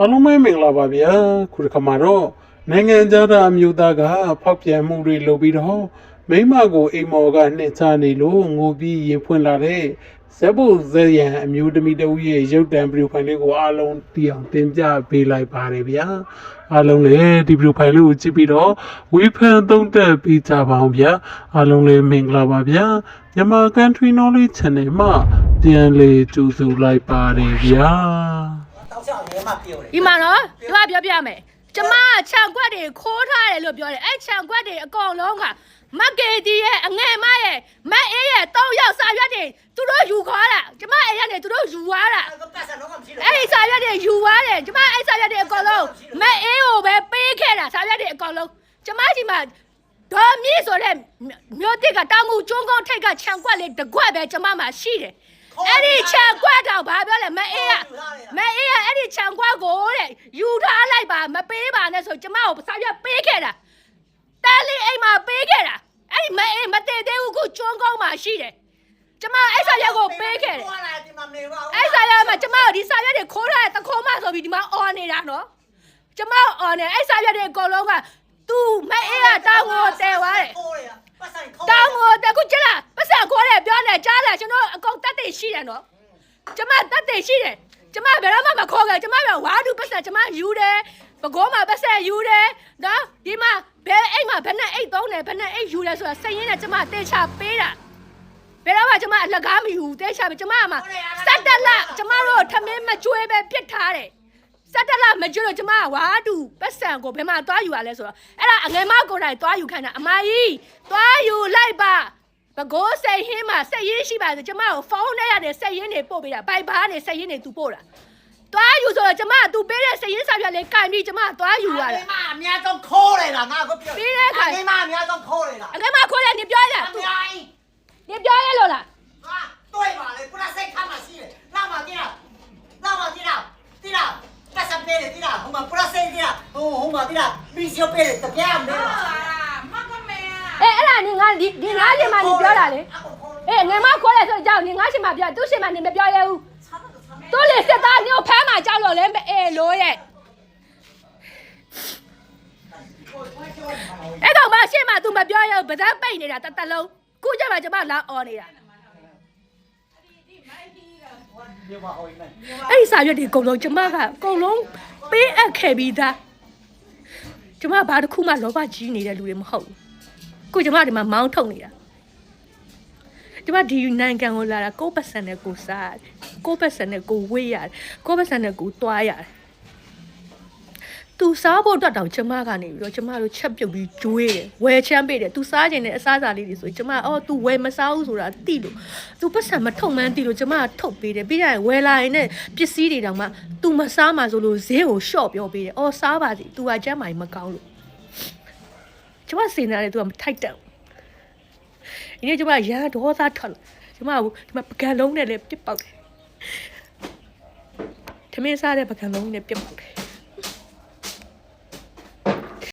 အားလုံးပဲမင်္ဂလာပါဗျာခုတစ်ခါမှာတော့နိုင်ငံသားအမျိုးသားကဖောက်ပြန်မှုတွေလုပ်ပြီးတော့မိမကိုအိမ်မော်ကနှိမ့်ချနေလို့ငိုပြီးရင်ဖွင့်လာတဲ့ဇက်ဖို့ဇက်ရန်အမျိုးသမီးတဦးရဲ့ရုပ်တံဗီဒီယိုဖိုင်လေးကိုအားလုံးသိအောင်တင်ပြပေးလိုက်ပါတယ်ဗျာအားလုံးလည်းဒီဗီဒီယိုဖိုင်လေးကိုကြည့်ပြီးတော့ဝေဖန်သုံးသပ်ပေးကြပါအောင်ဗျာအားလုံးလည်းမင်္ဂလာပါဗျာမြန်မာ Country Knowledge Channel မှာပြန်လေကြိုဆိုလိုက်ပါတယ်ဗျာတောက်ချောင်းရဲ မပြောတယ်ဒီမှာနော်ဒီမှာပြောပြမယ်ကျမကခြံခွက်တွေခိုးထားတယ်လို့ပြောတယ်အဲ့ခြံခွက်တွေအကောင်လုံးကမက်ကေတီရဲ့အငယ်မရဲ့မက်အေးရဲ့တောင်းရောက်စာရွက်တွေသူတို့ယူခေါ်တာကျမအဲ့ရက်နေသူတို့ယူသွားတာအဲ့ကပတ်စံတော့မရှိလို့အဲ့ဒီစာရွက်တွေယူသွားတယ်ကျမအဲ့စာရွက်တွေအကောင်လုံးမက်အေးကိုပဲပေးခဲ့တာစာရွက်တွေအကောင်လုံးကျမဒီမှာဒေါ်မြင့်ဆိုတဲ့မြို့တစ်ကတောင်ငူကျွန်းကုန်းထိတ်ကခြံခွက်လေးတစ်ခွက်ပဲကျမမှာရှိတယ် အဲ့ဒီခြံခွက်တော့ဘာပြောလဲမက်အေးကမအေးကအဲ့ဒီခြံခွက်ကိုတဲ့ယူထားလိုက်ပါမပေးပါနဲ့ဆိုကျမကိုစာရွက်ပေးခဲ့တာတားလေးအိမ်မှာပေးခဲ့တာအဲ့ဒီမအေးမတည်သေးဘူးခုကျွန်းကောင်းမှာရှိတယ်ကျမအဲ့စာရွက်ကိုပေးခဲ့တယ်ဟိုလာဒီမှာမေပါအဲ့စာရွက်မှာကျမတို့ဒီစာရွက်တွေခိုးထားတဲ့တခိုးမဆိုပြီးဒီမှာအော်နေတာနော်ကျမအော်နေအဲ့စာရွက်တွေအကုန်လုံးကသူမအေးကတောင်းကိုတဲသွားတယ် ခိုးရပတ်စံခိုး တောင်းကိုတဲခုကျလာပတ်စံခိုးတယ်ပြောနေကြားတယ်ကျွန်တော်အကုန်တက်တယ် ရှိတယ်နော်ကျမတက်တယ်ရှိတယ်ကျမဘယ်တော့မှမခေါ်ခဲ့ကျမကဝါဒူပတ်ဆက်ကျမယူတယ်ပကောမှာပတ်ဆက်ယူတယ်နော်ဒီမှာဘယ်အိမ်မှာဘယ်နဲ့အိတ်သုံးတယ်ဘယ်နဲ့အိတ်ယူတယ်ဆိုတာစိတ်ရင်းနဲ့ကျမတေချာပေးတာဘယ်တော့မှကျမအလကားမယူဘူးတေချာပဲကျမကမှစက်တက်လက်ကျမတို့ထမင်းမကျွေးပဲပြစ်ထားတယ်စက်တက်လက်မကျွေးလို့ကျမကဝါဒူပတ်စံကိုဘယ်မှာသွားယူရလဲဆိုတော့အဲ့ဒါအငယ်မကိုယ်တိုင်သွားယူခိုင်းတာအမကြီးသွားယူလိုက်ပါ ဘကိုးစိတ်ဟင်းမှာစိတ်ရင်းရှိပါဆိုကျမကိုဖုန်းနဲ့ရတယ်စိတ်ရင်းတွေပို့ပေးတာဘိုက်ဘားနဲ့စိတ်ရင်းတွေသူပို့တာတွားယူဆိုတော့ကျမကသူပေးတဲ့စိတ်ရင်းစာပြလေးကင်ပြီးကျမကတွားယူရတာဒီမှာအများဆုံးခိုးတယ်လားငါကပြောဒီမှာအများဆုံးခိုးတယ်လားအငယ်မခေါ်တယ်နေပြောရအသူများကြီးနေပြောရလို့လားဟာတွေ့ပါလေပလက်စိတ်ခါမရှိတယ်လာမကြည့်လားလာမကြည့်လားတိလားပတ်စံပေးတယ်တိလားဟိုမှာပလက်စိတ်တိလားဟိုဟိုမှာတိလားမီစီယိုပေးတယ်တပြားမဲ အဲအဲ့ဒါနေ ငါဒီဒီငါရှင်မနေပြောတာလေအေးငယ်မခေါ်တယ်ဆိုကြောက်နေငါရှင်မပြောသူရှင်မနေမပြောရဘူးသူလေစစ်သားညို့ဖမ်းမှာကြောက်လို့လဲအေးလို့ရဲ့အဲ့တော့မရှင်မ तू မပြောရဘူးဗဒန်းပိတ်နေတာတတလုံးခုကျမှကျမလာអော်နေတာအဲ့ဒီစာရွက်တွေအကုန်လုံးကျမကအကုန်လုံးပေးအပ်ခဲ့ပြီးသားကျမဘာတစ်ခုမှလောဘကြီးနေတဲ့လူတွေမဟုတ်ဘူး ကိုကျမဒီမှာမောင်းထုတ်နေတာကျမဒီနိုင်ငံကိုလာတာကိုယ့်ပတ်စံနဲ့ကိုယ်စားရတယ်ကိုယ့်ပတ်စံနဲ့ကိုယ်ဝေးရတယ်ကိုယ့်ပတ်စံနဲ့ကိုယ်တွားရတယ်သူစားဖို့အတွက်တောင်ကျမကနေပြီးတော့ကျမတို့ချက်ပြုတ်ပြီးကျွေးတယ်ဝယ်ချမ်းပေးတယ်သူစားခြင်းနဲ့အစားအစာလေးတွေဆိုကျမအော် तू ဝယ်မစားဘူးဆိုတာသိလို့ तू ပတ်စံမထုတ်မှန်းသိလို့ကျမကထုတ်ပေးတယ်ပြီးကြရင်ဝယ်လာရင်လည်းပစ္စည်းတွေတောင်မှ तू မစားမှဆိုလို့ဈေးကိုရှော့ပြောပေးတယ်အော်စားပါစီ तू ကကျမ်းမာရင်မကောင်းလို့ ကျမစင်သားတယ် तू ကမထိုက်တန်ဘူးဒီနေ့ကျမရန်ဒေါသထွက်လာကျမကဒီမှာပကံလုံးနဲ့လည်းပြစ်ပေါက်တယ်ထမင်းစားတဲ့ပကံလုံးနဲ့ပြစ်ပေါက်တယ်